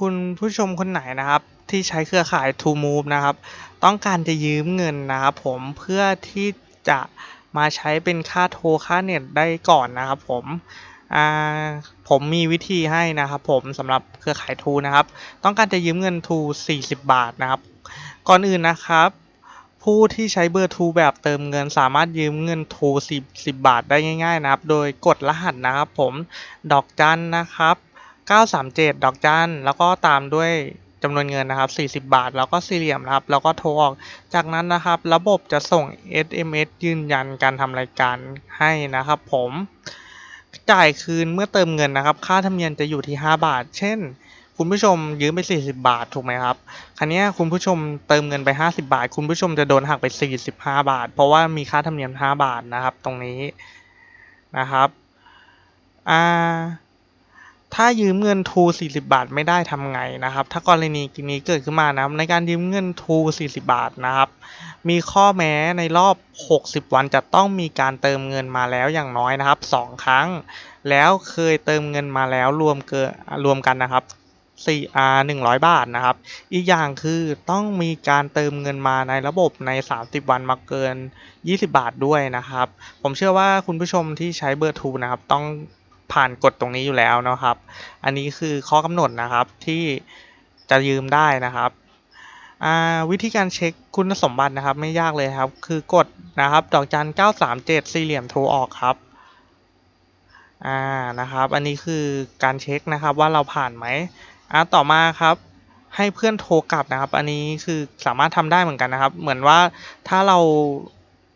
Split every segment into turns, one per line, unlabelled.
คุณผู้ชมคนไหนนะครับที่ใช้เครือข่าย To Move นะครับ ต้องการจะยืมเงินนะครับผมเพื่อที่จะมาใช้เป็นค่าโทรค่าเน็ตได้ก่อนนะครับผมผมมีวิธีให้นะครับผมสำหรับเครือข่าย To นะครับ ต้องการจะยืมเงิน To 40 บาทนะครับ ก่อนอื่นนะครับ ผู้ที่ใช้เบอร์ True แบบเติมเงิน สามารถยืมเงิน True 10 10 บาทได้ง่าย ๆ นะครับ โดยกดรหัสนะครับผมดอกจันนะครับ 937 ดอกจัน แล้วก็ตามด้วยจำนวนเงินนะครับ 40 บาท แล้วก็สี่เหลี่ยมนะครับ แล้วก็โทรออก จากนั้นนะครับ ระบบจะส่ง SMS ยืนยันการทำรายการให้นะครับผมจ่ายคืนเมื่อเติมเงินนะครับ ค่าธรรมเนียมจะอยู่ที่ 5 บาท เช่น คุณผู้ชมยืมไป 40 บาทถูกไหมครับครั้นี้คุณผู้ชมเติมเงินไป 50 บาท คุณผู้ชมจะโดนหักไป 45 บาท เพราะว่ามีค่าธรรมเนียม 5 บาทนะครับ ตรงนี้นะครับอ่า ถ้ายืมเงินทู40 บาทไม่ได้ทำไงนะครับ ถ้ากรณีนี้เกิดขึ้นมานะครับในการยืมเงินทู40 บาทนะครับ มีข้อแม้ในรอบ 60 วันจะต้องมีการเติมเงินมาแล้วอย่างน้อยนะครับ 2 ครั้ง แล้วเคยเติมเงินมาแล้วรวมเกินรวมกันนะครับ4 R 100 บาทนะครับ อีกอย่างคือต้องมีการเติมเงินมาในระบบใน 30 วันมาเกิน 20 บาทด้วยนะครับ ผมเชื่อว่าคุณผู้ชมที่ใช้เบอร์ทูนะครับ ต้อง ผ่านกฎตรงนี้อยู่แล้วนะครับ อันนี้คือข้อกำหนดนะครับที่จะยืมได้นะครับวิธีการเช็คคุณสมบัตินะครับ ไม่ยากเลยครับ คือกดนะครับ ดอกจัน 937 สี่เหลี่ยมโทรออกครับอ่านะครับ อันนี้คือการเช็คนะครับว่าเราผ่านไหมอ่าต่อมาครับ ให้เพื่อนโทรกลับนะครับ อันนี้คือสามารถทำได้เหมือนกันนะครับ เหมือนว่าถ้าเรา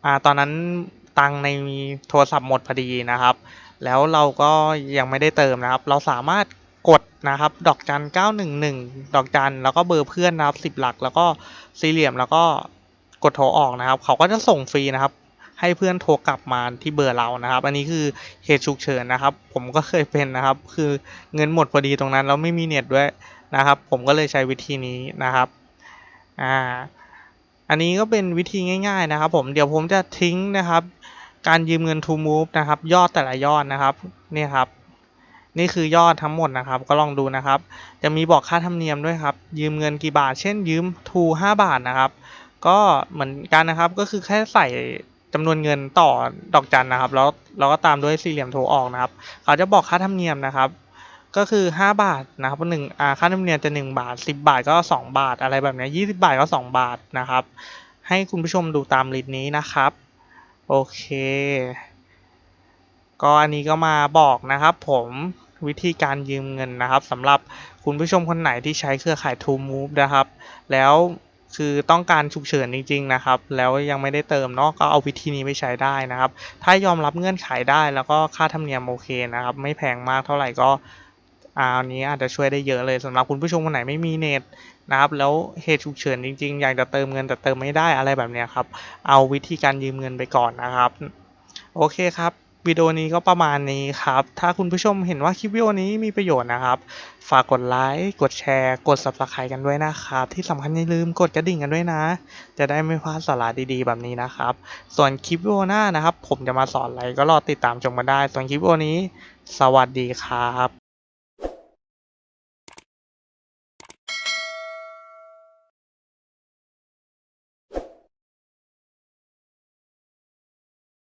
อ่าตอนนั้นตังในโทรศัพท์หมดพอดีนะครับ แล้วเราก็ยังไม่ได้เติมนะครับ เราสามารถกดนะครับ ดอกจัน 911 ดอกจัน แล้วก็เบอร์เพื่อนนะครับ 10 หลัก แล้วก็สี่เหลี่ยม แล้วก็กดโทรออกนะครับ เขาก็จะส่งฟรีนะครับ ให้เพื่อนโทรกลับมาที่เบอร์เรานะครับ อันนี้คือเหตุฉุกเฉินนะครับ ผมก็เคยเป็นนะครับ คือเงินหมดพอดีตรงนั้นแล้วไม่มีเน็ตด้วยนะครับ ผมก็เลยใช้วิธีนี้นะครับ อ่า อันนี้ก็เป็นวิธีง่าย ๆ นะครับ ผม เดี๋ยวผมจะทิ้งนะครับ การยืมเงิน To Move นะครับ ยอดแต่ละยอดนะครับนี่ครับ นี่คือยอดทั้งหมดนะครับ ก็ลองดูนะครับ จะมีบอกค่าธรรมเนียมด้วยครับ ยืมเงินกี่บาท เช่น ยืม To 5 บาทนะครับ ก็เหมือนกันนะครับ ก็คือแค่ใส่จำนวนเงินต่อดอกจันนะครับ แล้วเราก็ตามด้วยสี่เหลี่ยมโทรออกนะครับ เขาจะบอกค่าธรรมเนียมนะครับ ก็คือ 5 บาทนะครับหนึ่งค่าธรรมเนียมจะ 1 บาท 10 บาทก็ 2 บาท อะไรแบบนี้ย20 บาทก็ 2 บาทนะครับ ให้คุณผู้ชมดูตามลิสต์นี้นะครับ โอเค ก็อันนี้ก็มาบอกนะครับผมวิธีการยืมเงินนะครับสำหรับคุณผู้ชมคนไหนที่ใช้เครือข่าย To Move นะครับ แล้วคือต้องการฉุกเฉินจริง ๆ นะครับ แล้วยังไม่ได้เติมเนาะก็เอาวิธีนี้ไปใช้ได้นะครับ ถ้ายอมรับเงื่อนไขได้แล้วก็ค่าธรรมเนียมโอเคนะครับ ไม่แพงมากเท่าไหร่ก็อาอันนี้อาจจะช่วยได้เยอะเลยสำหรับคุณผู้ชมคนไหนไม่มีเน็ต นะครับแล้วเหตุฉุกเฉินจริงๆ อยากจะเติมเงินแต่เติมไม่ได้อะไรแบบนี้ครับ เอาวิธีการยืมเงินไปก่อนนะครับ โอเคครับวิดีโอนี้ก็ประมาณนี้ครับ ถ้าคุณผู้ชมเห็นว่าคลิปวิดีโอนี้มีประโยชน์นะครับ ฝากกดไลค์ กดแชร์ กด subscribe กันด้วยนะครับ ที่สำคัญอย่าลืมกดกระดิ่งกันด้วยนะ จะได้ไม่พลาดสาระดีๆ แบบนี้นะครับ ส่วนคลิปวิดีโอหน้านะครับ ผมจะมาสอนอะไรก็รอติดตามชมกันได้ ส่วนคลิปวิดีโอนี้ สวัสดีครับ